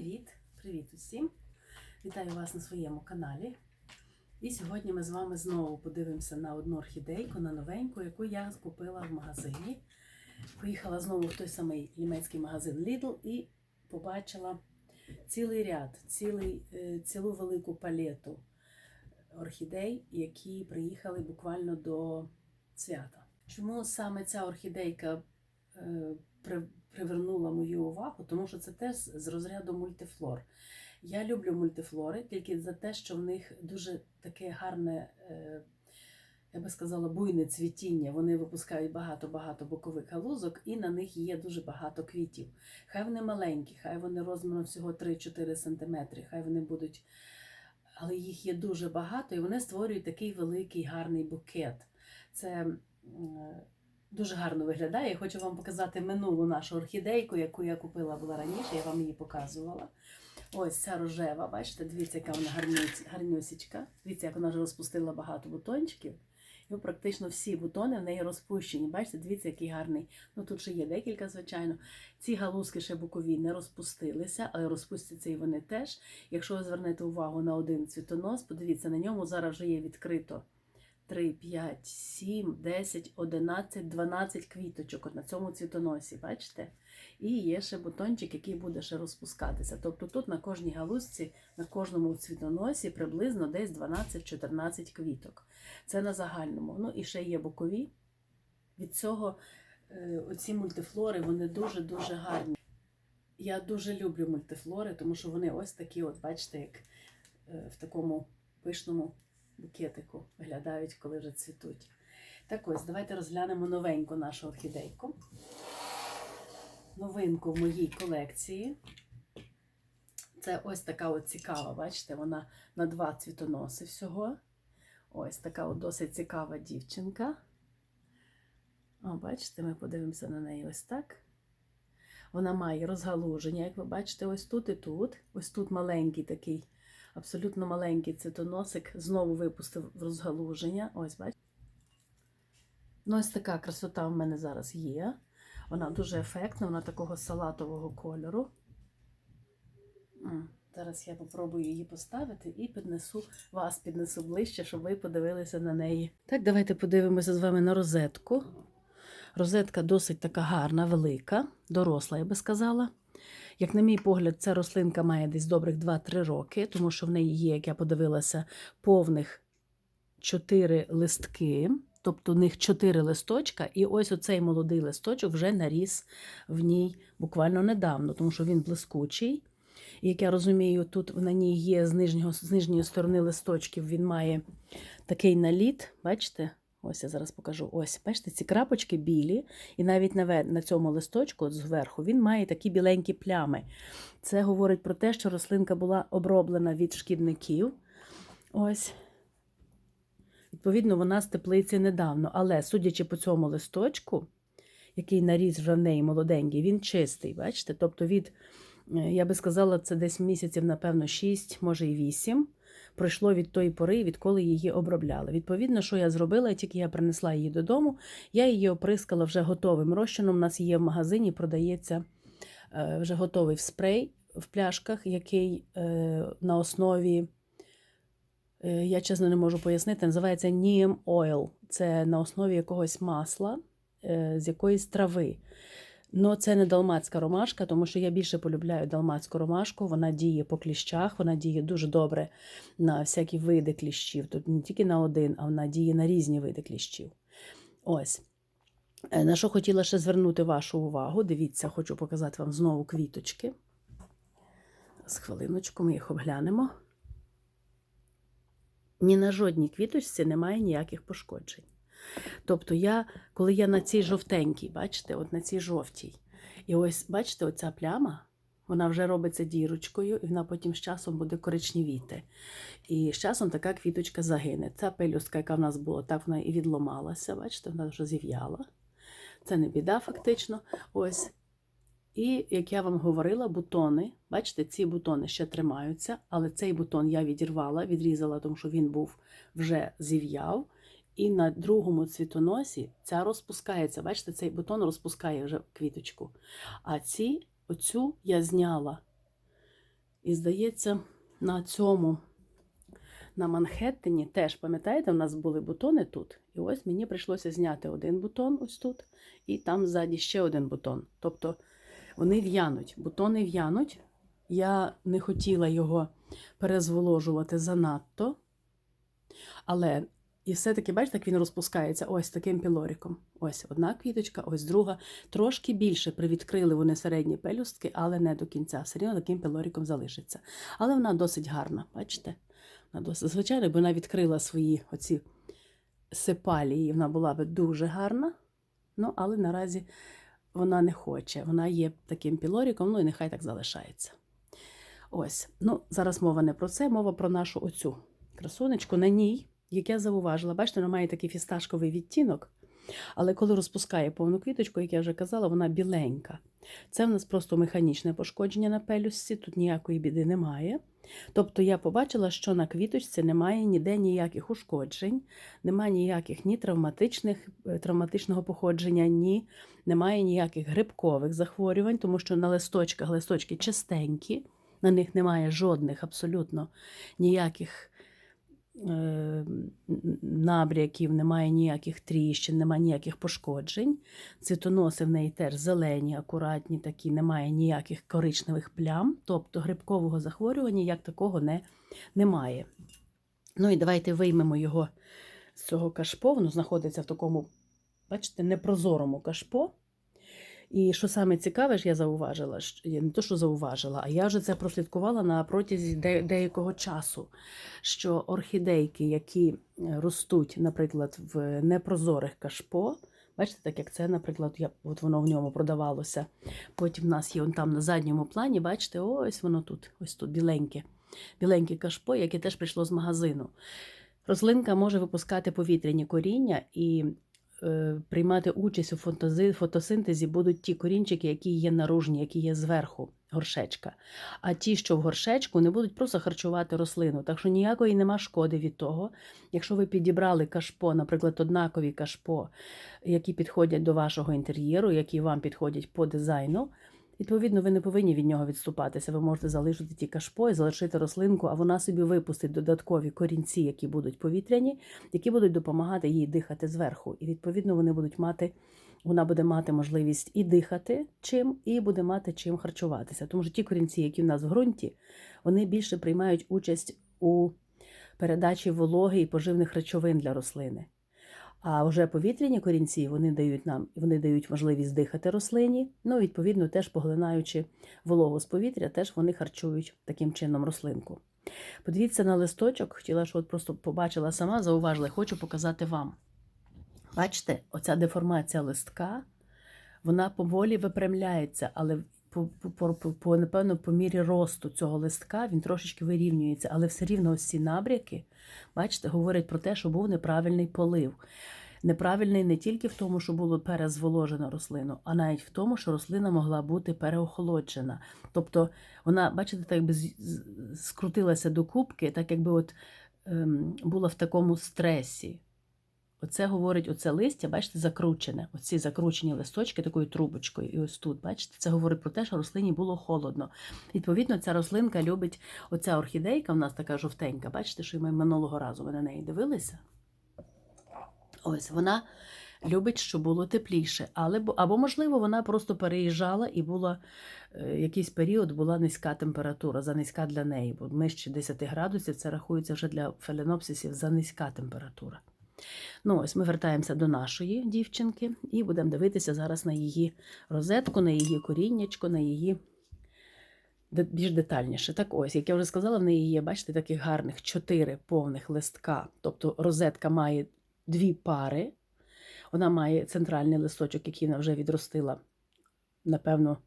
Привіт! Привіт усім! Вітаю вас на своєму каналі. І сьогодні ми з вами знову подивимося на одну орхідейку, на новеньку, яку я купила в магазині. Поїхала знову в той самий німецький магазин Lidl і побачила цілий ряд, цілий, е, цілу велику палету орхідей, які приїхали буквально до свята. Чому саме ця орхідейка е, привернула мою увагу? Тому що це теж з розряду мультифлор. Я люблю мультифлори тільки за те, що в них дуже таке гарне, е, я би сказала, буйне цвітіння. Вони випускають багато-багато бокових галузок, і на них є дуже багато квітів. Хай вони маленькі, хай вони розміром всього 3-4 см, хай вони будуть. Але їх є дуже багато, і вони створюють такий великий гарний букет. Це дуже гарно виглядає. Хочу вам показати минулу нашу орхідейку, яку я купила була раніше, я вам її показувала. Ось ця рожева, бачите, дивіться, яка вона гарнюсічка. Дивіться, як вона вже розпустила багато бутончиків. І практично всі бутони в неї розпущені. Бачите, дивіться, який гарний. Ну тут ще є декілька, звичайно. Ці галузки ще бокові не розпустилися, але розпустяться і вони теж. Якщо ви звернете увагу на один цвітонос, подивіться, на ньому зараз вже є відкрито 3, 5, 7, 10, 11, 12 квіточок от на цьому цвітоносі, бачите? І є ще бутончик, який буде ще розпускатися. Тобто тут на кожній галузці, на кожному цвітоносі приблизно десь 12-14 квіток. Це на загальному. Ну і ще є бокові. Від цього е, оці мультифлори вони дуже-дуже гарні. Я дуже люблю мультифлори, тому що вони ось такі, от бачите, як е, в такому пишному букетику виглядають, коли вже цвітуть. Так ось, давайте розглянемо новеньку нашу орхідейку. Новинку в моїй колекції. Це ось така от цікава, бачите, вона на два цвітоноси всього. Ось така от досить цікава дівчинка. О, бачите, ми подивимося на неї ось так. Вона має розгалуження, як ви бачите, ось тут і тут. Ось тут маленький такий, абсолютно маленький цвітоносик. Знову випустив розгалуження. Ось, бачите. Ну, ось така красота в мене зараз є. Вона дуже ефектна, вона такого салатового кольору. Зараз я попробую її поставити і піднесу вас піднесу ближче, щоб ви подивилися на неї. Так, давайте подивимося з вами на розетку. Розетка досить така гарна, велика, доросла, я би сказала. Як на мій погляд, ця рослинка має десь добрих 2-3 роки, тому що в неї є, як я подивилася, повних 4 листки. Тобто в них 4 листочка, і ось оцей молодий листочок вже наріс в ній буквально недавно, тому що він блискучий. І як я розумію, тут на ній є з, нижнього, з нижньої сторони листочків, він має такий наліт. Бачите? Ось я зараз покажу. Ось, бачите, ці крапочки білі, і навіть на, цьому листочку, зверху, він має такі біленькі плями. Це говорить про те, що рослинка була оброблена від шкідників. Ось. Відповідно, вона з теплиці недавно. Але судячи по цьому листочку, який наріс вже в неї молоденький, він чистий, бачите? Тобто від, е, я би сказала, це десь місяців, напевно, 6, може і 8. Пройшло від тої пори, відколи її обробляли. Відповідно, що я зробила, тільки я принесла її додому, я її оприскала вже готовим розчином. У нас є в магазині, продається е, вже готовий спрей в пляшках, який е, на основі, е, я чесно не можу пояснити, називається Neem Oil. Це на основі якогось масла з якоїсь трави. Ну, це не далмацька ромашка, тому що я більше полюбляю далмацьку ромашку. Вона діє по кліщах, вона діє дуже добре на всякі види кліщів. Тут не тільки на один, а вона діє на різні види кліщів. Ось. Е, На що хотіла ще звернути вашу увагу. Дивіться, хочу показати вам знову квіточки. З хвилиночку ми їх обглянемо. Ні на жодній квіточці немає ніяких пошкоджень. Тобто, я, коли я на цій жовтенькій, бачите, от на цій жовтій, і ось, бачите, оця пляма, вона вже робиться дірочкою, і вона потім з часом буде коричневіти. І з часом така квіточка загине. Ця пелюстка, яка в нас була, так вона і відломалася, бачите, вона вже зів'яла. Це не біда, фактично. Ось. І, як я вам говорила, бутони, бачите, ці бутони ще тримаються, але цей бутон я відірвала, відрізала, тому що він був вже зів'яв. І на другому цвітоносі ця розпускається. Бачите, цей бутон розпускає вже квіточку. А ці, оцю я зняла. І здається, на цьому, на Манхеттені теж, пам'ятаєте, у нас були бутони тут. І ось мені прийшлося зняти один бутон ось тут, і там ззаді ще один бутон. Тобто вони в'януть, бутони в'януть. Я не хотіла його перезволожувати занадто. Але і все-таки, бачите, як він розпускається ось таким пілориком. Ось одна квіточка, ось друга. Трошки більше привідкрили вони середні пелюстки, але не до кінця. Все рівно таким пілориком залишиться. Але вона досить гарна, бачите? Вона досить, звичайно, якби вона відкрила свої оці сепалії, вона була би дуже гарна. Ну, але наразі вона не хоче. Вона є таким пілориком, ну і нехай так залишається. Ось, ну, зараз мова не про це, мова про нашу оцю красунечку. На ній, як я зауважила, бачите, вона має такий фісташковий відтінок, але коли розпускає повну квіточку, як я вже казала, вона біленька. Це в нас просто механічне пошкодження на пелюсці, тут ніякої біди немає. Тобто я побачила, що на квіточці немає ніде ніяких ушкоджень, немає ніяких ні травматичних, е, травматичного походження, ні немає ніяких грибкових захворювань, тому що на листочках листочки чистенькі, на них немає жодних абсолютно ніяких набряків, немає ніяких тріщин, немає ніяких пошкоджень. Цвітоноси в неї теж зелені, акуратні, такі, немає ніяких коричневих плям, тобто грибкового захворювання як такого не, немає. Ну і давайте виймемо його з цього кашпо. Воно знаходиться в такому, бачите, непрозорому кашпо. І що саме цікаве, ж я зауважила, я не то, що зауважила, а я вже це прослідкувала на протязі де- деякого часу. Що орхідейки, які е, ростуть, наприклад, в непрозорих кашпо, бачите, так як це, наприклад, я, от воно в ньому продавалося. Потім в нас є он там на задньому плані, бачите, ось воно тут, ось тут біленьке. Біленьке кашпо, яке теж прийшло з магазину. Рослинка може випускати повітряні коріння і приймати участь у фотосинтезі будуть ті корінчики, які є наружні, які є зверху горшечка. А ті, що в горшечку, не будуть просто харчувати рослину. Так що ніякої нема шкоди від того. Якщо ви підібрали кашпо, наприклад, однакові кашпо, які підходять до вашого інтер'єру, які вам підходять по дизайну. Відповідно, ви не повинні від нього відступатися. Ви можете залишити ті кашпо і залишити рослинку, а вона собі випустить додаткові корінці, які будуть повітряні, які будуть допомагати їй дихати зверху. І відповідно вони будуть мати, вона буде мати можливість і дихати чим, і буде мати чим харчуватися. Тому що ті корінці, які в нас в ґрунті, вони більше приймають участь у передачі вологи і поживних речовин для рослини. А вже повітряні корінці вони дають нам вони дають можливість дихати рослині. Ну, відповідно, теж поглинаючи вологу з повітря, теж вони харчують таким чином рослинку. Подивіться на листочок, хотіла, що от просто побачила сама, зауважила, хочу показати вам. Бачите, оця деформація листка, вона поволі випрямляється, але по, по, по, по, напевно, по мірі росту цього листка він трошечки вирівнюється, але все рівно ось ці набряки, бачите, говорять про те, що був неправильний полив. Неправильний не тільки в тому, що було перезволожено рослину, а навіть в тому, що рослина могла бути переохолоджена. Тобто вона, бачите, так якби скрутилася до кубки, так якби от ем, була в такому стресі. Оце говорить, оце листя, бачите, закручене. Оці закручені листочки такою трубочкою. І ось тут, бачите, це говорить про те, що рослині було холодно. Відповідно, ця рослинка любить, оця орхідейка, в нас така жовтенька, бачите, що ми минулого разу ви на неї дивилися. Ось вона любить, щоб було тепліше, але або, можливо, вона просто переїжджала і була е, якийсь період була низька температура, занизька для неї, бо нижче 10 градусів це рахується вже для фаленопсисів за низька температура. Ну, ось ми вертаємося до нашої дівчинки і будемо дивитися зараз на її розетку, на її коріннячко, на її більш детальніше. Так ось, як я вже сказала, в неї є, бачите, таких гарних чотири повних листка. Тобто розетка має дві пари. Вона має центральний листочок, який вона вже відростила, напевно,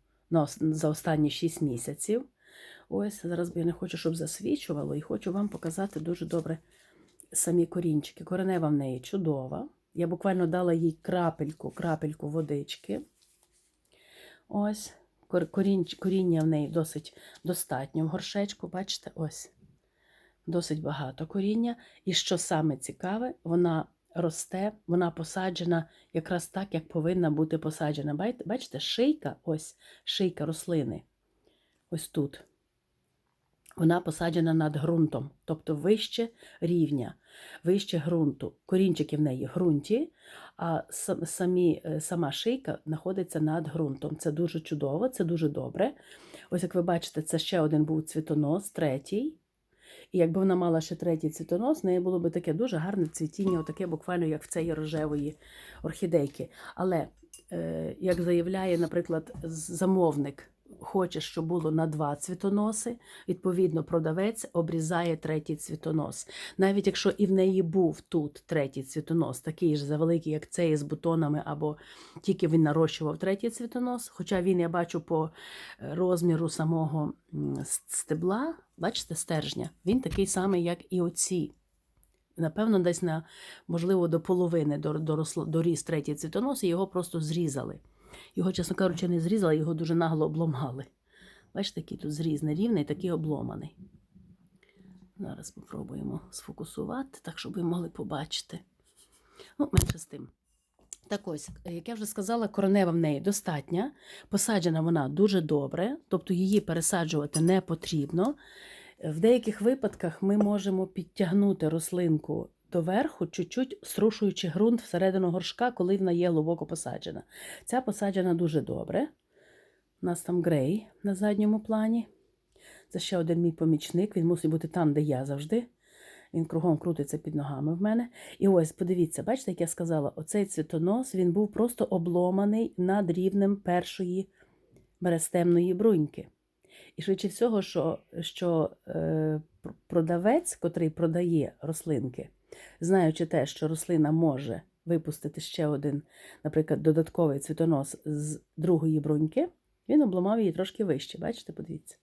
за останні 6 місяців. Ось зараз я не хочу, щоб засвічувало, і хочу вам показати дуже добре самі корінчики. Коренева в неї чудова. Я буквально дала їй крапельку, крапельку водички. Ось, коріння в неї досить достатньо в горшечку. Бачите, ось досить багато коріння. І що саме цікаве, вона росте, вона посаджена якраз так, як повинна бути посаджена. Бачите, шийка, ось шийка рослини. Ось тут. Вона посаджена над ґрунтом, тобто вище рівня, вище ґрунту. Корінчики в неї в ґрунті, а самі, е, сама шийка знаходиться над ґрунтом. Це дуже чудово, це дуже добре. Ось як ви бачите, це ще один був цвітонос, третій. І якби вона мала ще третій цвітонос, в неї було б таке дуже гарне цвітіння, отаке буквально як в цієї рожевої орхідейки. Але, е, як заявляє, наприклад, замовник, хоче, щоб було на два цвітоноси, відповідно, продавець обрізає третій цвітонос. Навіть якщо і в неї був тут третій цвітонос, такий ж завеликий, як цей з бутонами, або тільки він нарощував третій цвітонос, хоча він, я бачу, по е, розміру самого стебла, бачите, стержня, він такий самий, як і оці. Напевно, десь на, можливо, до половини доріс третій цвітонос, і його просто зрізали. Його, чесно кажучи, не зрізали, його дуже нагло обломали. Бачите, який тут зріз нерівний, такий обломаний. Зараз спробуємо сфокусувати, так, щоб ви могли побачити. Ну, менше з тим. Так ось, як я вже сказала, коронева в неї достатня. Посаджена вона дуже добре, тобто її пересаджувати не потрібно. В деяких випадках ми можемо підтягнути рослинку доверху, чуть-чуть струшуючи ґрунт всередину горшка, коли вона є глибоко посаджена. Ця посаджена дуже добре. У нас там грей на задньому плані. Це ще один мій помічник. Він мусить бути там, де я завжди. Він кругом крутиться під ногами в мене. І ось, подивіться, бачите, як я сказала, оцей цвітонос він був просто обломаний над рівнем першої мерестемної бруньки. І швидше всього, що, що е, продавець, котрий продає рослинки, знаючи те, що рослина може випустити ще один, наприклад, додатковий цвітонос з другої бруньки, він обламав її трошки вище. Бачите, подивіться.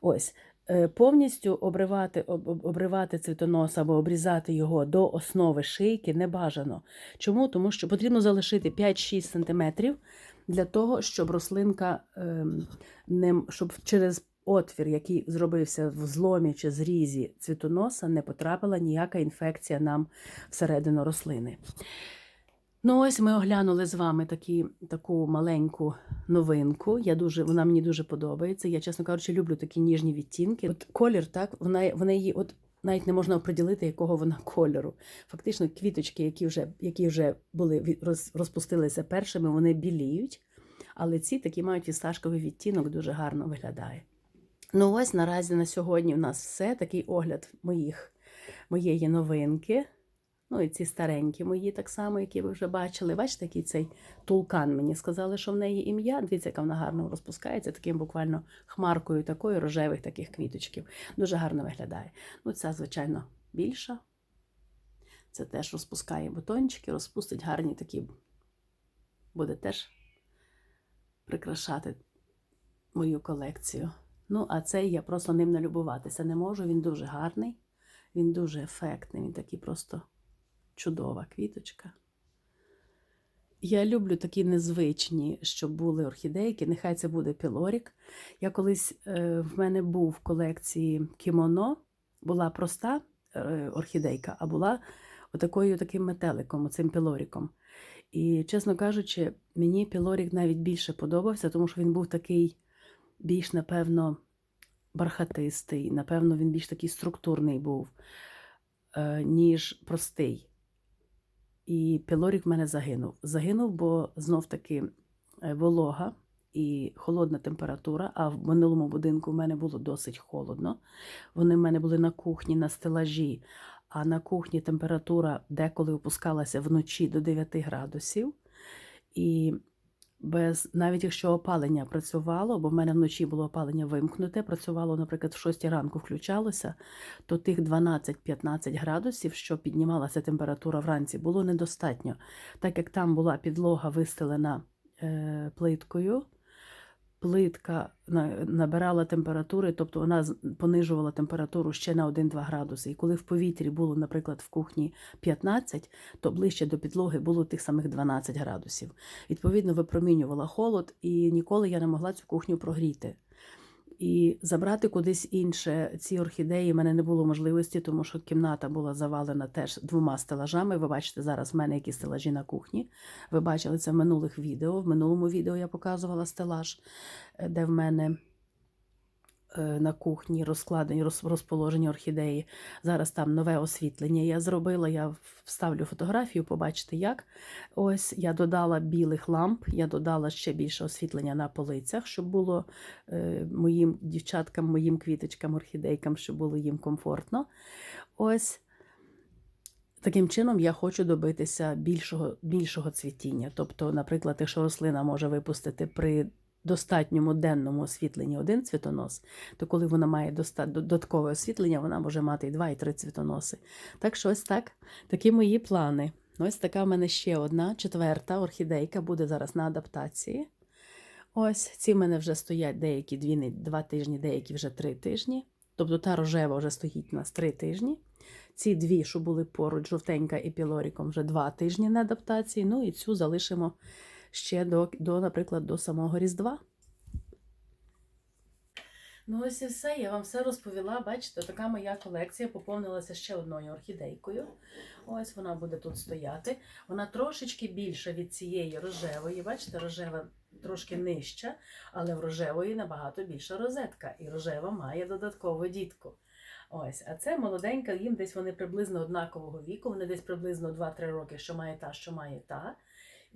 Ось. е, Повністю обривати, об- об- обривати цвітонос або обрізати його до основи шийки не бажано. Чому? Тому що потрібно залишити 5-6 см для того, щоб рослинка ем, не, щоб через отвір, який зробився в зломі чи зрізі цвітоноса, не потрапила ніяка інфекція нам всередину рослини. Ну, ось ми оглянули з вами такі, таку маленьку новинку. Я дуже, вона мені дуже подобається. Я, чесно кажучи, люблю такі ніжні відтінки. От колір, так, вона, вона її, от навіть не можна оприділити, якого вона кольору. Фактично, квіточки, які вже, які вже були роз, розпустилися першими, вони біліють. Але ці такі мають фісташковий відтінок, дуже гарно виглядає. Ну, ось наразі на сьогодні у нас все. Такий огляд моїх, моєї новинки. Ну, і ці старенькі мої, так само, які ви вже бачили. Бачите, який цей тулкан. Мені сказали, що в неї ім'я. Дивіться, яка вона гарно розпускається, таким буквально хмаркою такою рожевих таких квіточків. Дуже гарно виглядає. Ну, ця, звичайно, більша. Це теж розпускає бутончики, розпустить гарні такі. Буде теж прикрашати мою колекцію. Ну, а цей я просто ним налюбуватися не можу. Він дуже гарний, він дуже ефектний, він такий просто чудова квіточка. Я люблю такі незвичні, щоб були орхідейки. Нехай це буде пілорік. Я колись е, в мене був в колекції кімоно, була проста е, орхідейка, а була отакою таким метеликом, оцим пілоріком. І, чесно кажучи, мені пілорік навіть більше подобався, тому що він був такий більш, напевно, бархатистий, напевно, він більш такий структурний був, е, ніж простий. І пілорік в мене загинув. Загинув, бо знов таки е, волога і холодна температура. А в минулому будинку в мене було досить холодно. Вони в мене були на кухні, на стелажі, а на кухні температура деколи опускалася вночі до 9 градусів. І без, навіть якщо опалення працювало, бо в мене вночі було опалення вимкнуте, працювало, наприклад, в 6 ранку включалося, то тих 12-15 градусів, що піднімалася температура вранці, було недостатньо. Так як там була підлога вистелена е, плиткою, плитка на- набирала температури, тобто вона понижувала температуру ще на 1-2 градуси. І коли в повітрі було, наприклад, в кухні 15, то ближче до підлоги було тих самих 12 градусів. Відповідно, випромінювала холод, і ніколи я не могла цю кухню прогріти. І забрати кудись інше ці орхідеї в мене не було можливості, тому що кімната була завалена теж двома стелажами. Ви бачите зараз в мене які стелажі на кухні. Ви бачили це в минулих відео. В минулому відео я показувала стелаж, е, де в мене на кухні розкладені, розположені орхідеї. Зараз там нове освітлення я зробила. Я вставлю фотографію, побачите як. Ось я додала білих ламп, я додала ще більше освітлення на полицях, щоб було е, моїм дівчаткам, моїм квіточкам, орхідейкам, щоб було їм комфортно. Ось. Таким чином, я хочу добитися більшого, більшого цвітіння. Тобто, наприклад, якщо рослина може випустити при достатньому денному освітленні один цвітонос, то коли вона має додаткове освітлення, вона може мати і два, і три цвітоноси. Так що ось так, такі мої плани. Ось така в мене ще одна четверта орхідейка буде зараз на адаптації. Ось ці в мене вже стоять деякі дві, два тижні, деякі вже три тижні. Тобто та рожева вже стоїть у нас три тижні. Ці дві, що були поруч, жовтенька і пілоріком, вже два тижні на адаптації. Ну і цю залишимо ще до, до наприклад, до самого Різдва. Ну, ось і все. Я вам все розповіла. Бачите, така моя колекція поповнилася ще одною орхідейкою. Ось вона буде тут стояти. Вона трошечки більша від цієї рожевої. Бачите, рожева трошки нижча, але в рожевої набагато більша розетка. І рожева має додаткову дітку. Ось, а це молоденька, їм десь вони приблизно однакового віку, вони десь приблизно 2-3 роки, що має та, що має та.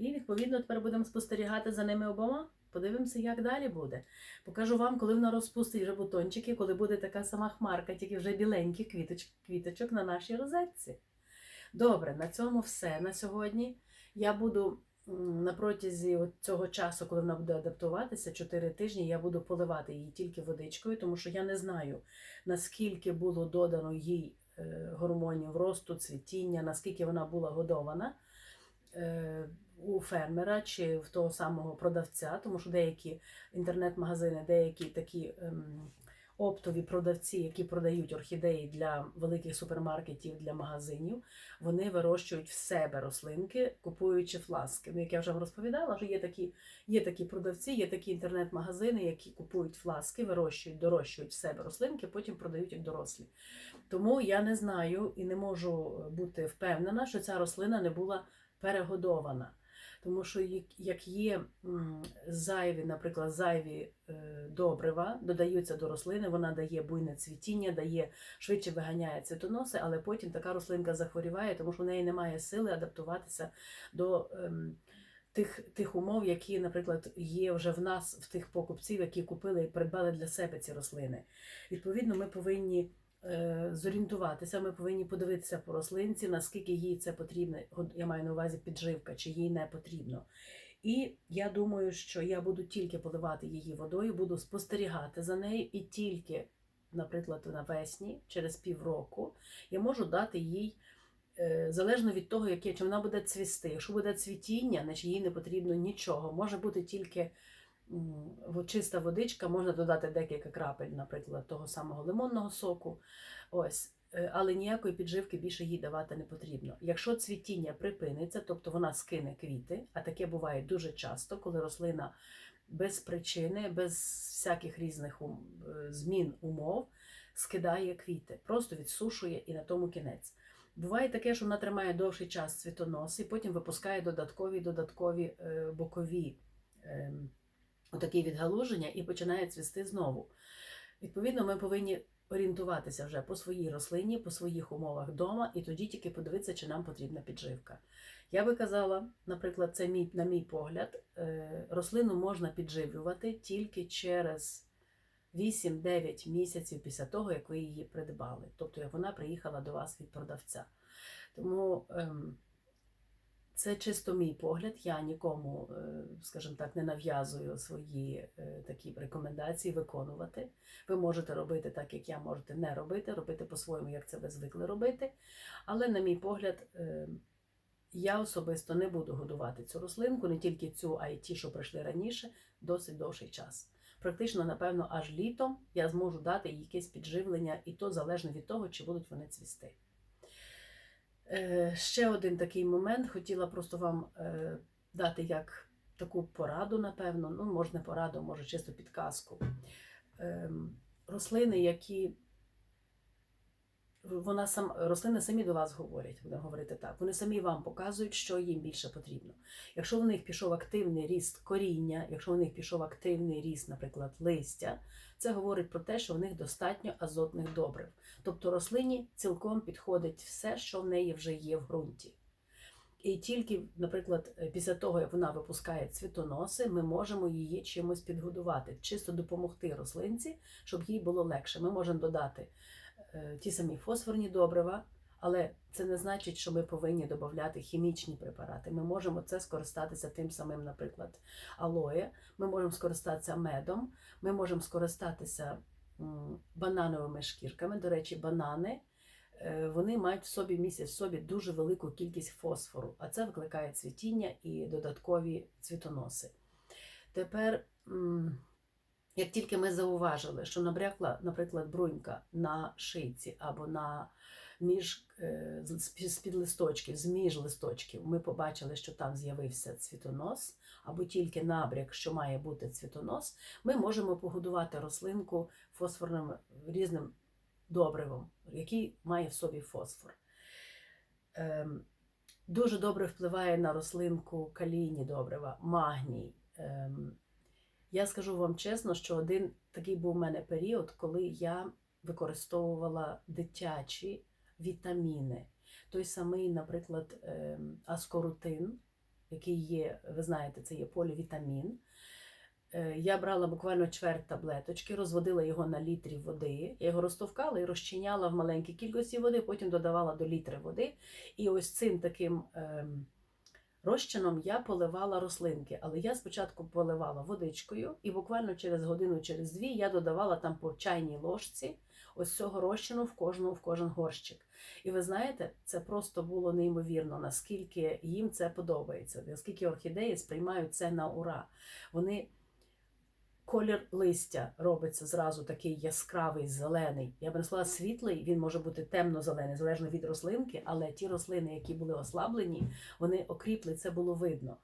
І відповідно тепер будемо спостерігати за ними обома. Подивимося, як далі буде. Покажу вам, коли вона розпустить вже бутончики, коли буде така сама хмарка, тільки вже біленьких квіточ, квіточок на нашій розетці. Добре, на цьому все на сьогодні. Я буду на протязі цього часу, коли вона буде адаптуватися, 4 тижні, я буду поливати її тільки водичкою, тому що я не знаю, наскільки було додано їй е, гормонів росту, цвітіння, наскільки вона була годована е, у фермера чи в того самого продавця, тому що деякі інтернет-магазини, деякі такі ем, оптові продавці, які продають орхідеї для великих супермаркетів, для магазинів, вони вирощують в себе рослинки, купуючи фласки. Ну, як я вже вам розповідала, що є такі, є такі продавці, є такі інтернет-магазини, які купують фласки, вирощують, дорощують в себе рослинки, потім продають як дорослі. Тому я не знаю і не можу бути впевнена, що ця рослина не була перегодована. Тому що як- є зайві, наприклад, зайві е, добрива, додаються до рослини, вона дає буйне цвітіння, дає швидше виганяє цвітоноси, але потім така рослинка захворіває, тому що в неї немає сили адаптуватися до ем, тих, тих умов, які, наприклад, є вже в нас, в тих покупців, які купили і придбали для себе ці рослини. Відповідно, ми повинні зорієнтуватися, ми повинні подивитися по рослинці, наскільки їй це потрібно. Я маю на увазі підживка, чи їй не потрібно. І я думаю, що я буду тільки поливати її водою, буду спостерігати за нею, і тільки, наприклад, навесні, через півроку, я можу дати їй. е, Залежно від того, яке чи вона буде цвісти. Якщо буде цвітіння, значить їй не потрібно нічого. Може бути тільки чиста водичка, можна додати декілька крапель, наприклад, того самого лимонного соку. Ось. Е, Але ніякої підживки більше їй давати не потрібно. Якщо цвітіння припиниться, тобто вона скине квіти, а таке буває дуже часто, коли рослина без причини, без всяких різних е, змін умов скидає квіти, просто відсушує і на тому кінець. Буває таке, що вона тримає довший час цвітонос і потім випускає додаткові додаткові е, бокові е, отакі відгалуження і починає цвісти знову. Відповідно, ми повинні орієнтуватися вже по своїй рослині, по своїх умовах вдома, і тоді тільки подивитися, чи нам потрібна підживка. Я би казала, наприклад, це мій, на мій погляд, е, рослину можна підживлювати тільки через 8-9 місяців після того, як ви її придбали, тобто як вона приїхала до вас від продавця. Тому ем, це чисто мій погляд. Я нікому, е, скажімо так, не нав'язую свої е, такі рекомендації виконувати. Ви можете робити так, як я можете не робити, робити по-своєму, як це ви звикли робити. Але, на мій погляд, е, я особисто не буду годувати цю рослинку, не тільки цю, а й ті, що прийшли раніше, досить довший час. Практично, напевно, аж літом я зможу дати якесь підживлення, і то залежно від того, чи будуть вони цвісти. Е, Ще один такий момент хотіла просто вам е, дати як таку пораду, напевно, ну, може, не пораду, може чисто підказку. Ем, Рослини, які вона сам рослини самі до вас говорять, будемо говорити так. Вони самі вам показують, що їм більше потрібно. Якщо в них пішов активний ріст коріння, якщо в них пішов активний ріст, наприклад, листя, це говорить про те, що в них достатньо азотних добрив. Тобто рослині цілком підходить все, що в неї вже є в ґрунті. І тільки, наприклад, після того, як вона випускає цвітоноси, ми можемо її чимось підгодувати, чисто допомогти рослинці, щоб їй було легше. Ми можемо додати ті самі фосфорні добрива, але це не значить, що ми повинні додати хімічні препарати. Ми можемо це скористатися тим самим, наприклад, алоє, ми можемо скористатися медом, ми можемо скористатися банановими шкірками. До речі, банани е, вони мають в собі місяць в собі дуже велику кількість фосфору, а це викликає цвітіння і додаткові цвітоноси. Тепер, як тільки ми зауважили, що набрякла, наприклад, брунька на шийці або на між е, з-під листочків, з між листочків, ми побачили, що там з'явився цвітонос, або тільки набряк, що має бути цвітонос, ми можемо погодувати рослинку фосфорним різним добривом, який має в собі фосфор. Ем, Дуже добре впливає на рослинку калійні добрива, магній. Я скажу вам чесно, що один такий був у мене період, коли я використовувала дитячі вітаміни. Той самий, наприклад, ем, аскорутин, який є, ви знаєте, це є полівітамін. Е, Я брала буквально чверть таблеточки, розводила його на літрі води. Я його розтовкала і розчиняла в маленькій кількості води, потім додавала до літри води. І ось цим таким ем, розчином я поливала рослинки. Але я спочатку поливала водичкою, і буквально через годину, через дві я додавала там по чайній ложці ось цього розчину в кожну в кожен горщик. І ви знаєте, це просто було неймовірно, наскільки їм це подобається, наскільки орхідеї сприймають це на ура. Вони колір листя робиться зразу такий яскравий, зелений. Я б не сказала світлий, він може бути темно-зелений, залежно від рослинки, але ті рослини, які були ослаблені, вони окріпли, це було видно.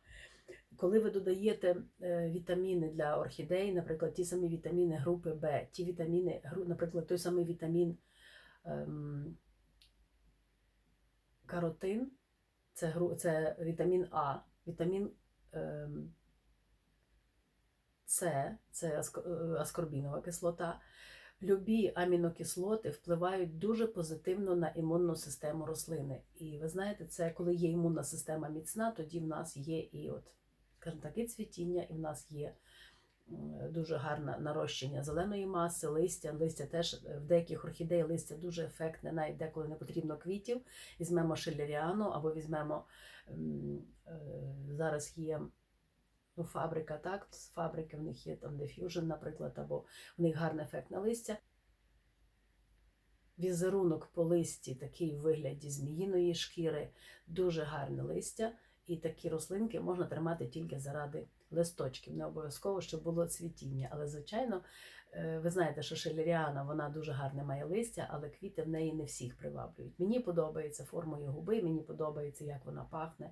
Коли ви додаєте е, вітаміни для орхідей, наприклад, ті самі вітаміни групи Б, ті вітаміни, наприклад, той самий вітамін ем, каротин, це, це вітамін А, вітамін ем, С, це е, аскорбінова кислота. Любі амінокислоти впливають дуже позитивно на імунну систему рослини. І ви знаєте, це коли є імунна система міцна, тоді в нас є і от, скажімо так, і цвітіння, і в нас є дуже гарне нарощення зеленої маси, листя. Листя теж е, в деяких орхідей листя дуже ефектне, навіть деколи не потрібно квітів. Візьмемо шелеріану або візьмемо е, зараз є. Ну, фабрика, так, з фабрики в них є там Diffusion, наприклад, або в них гарний ефект на листя. Візерунок по листі такий в вигляді зміїної шкіри, дуже гарне листя. І такі рослинки можна тримати тільки заради листочків. Не обов'язково, щоб було цвітіння. Але, звичайно, е, ви знаєте, що шелеріана вона дуже гарне має листя, але квіти в неї не всіх приваблюють. Мені подобається формою губи, мені подобається, як вона пахне.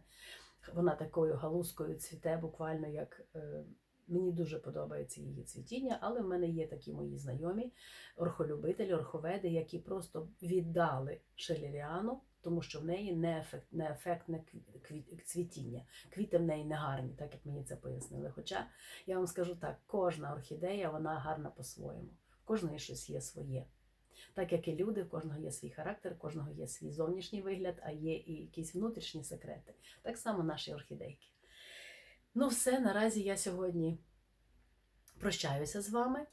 Вона такою галузкою цвіте, буквально як. е, Мені дуже подобається її цвітіння, але в мене є такі мої знайомі орхолюбителі, орховеди, які просто віддали шелеріану, тому що в неї неефект, неефектне кві- кві- цвітіння. Квіти в неї не гарні, так як мені це пояснили. Хоча я вам скажу так, кожна орхідея вона гарна по-своєму. Кожної щось є своє. Так як і люди, в кожного є свій характер, в кожного є свій зовнішній вигляд, а є і якісь внутрішні секрети. Так само наші орхідейки. Ну, все, наразі я сьогодні прощаюся з вами.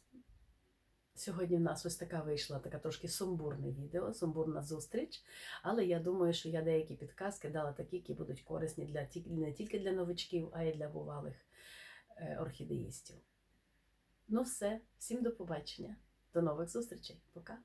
Сьогодні в нас ось така вийшла така трошки сумбурне відео, сумбурна зустріч. Але я думаю, що я деякі підказки дала такі, які будуть корисні для не тільки для новичків, а й для бувалих е, орхідеїстів. Ну, все, всім до побачення. До нових зустрічей. Пока.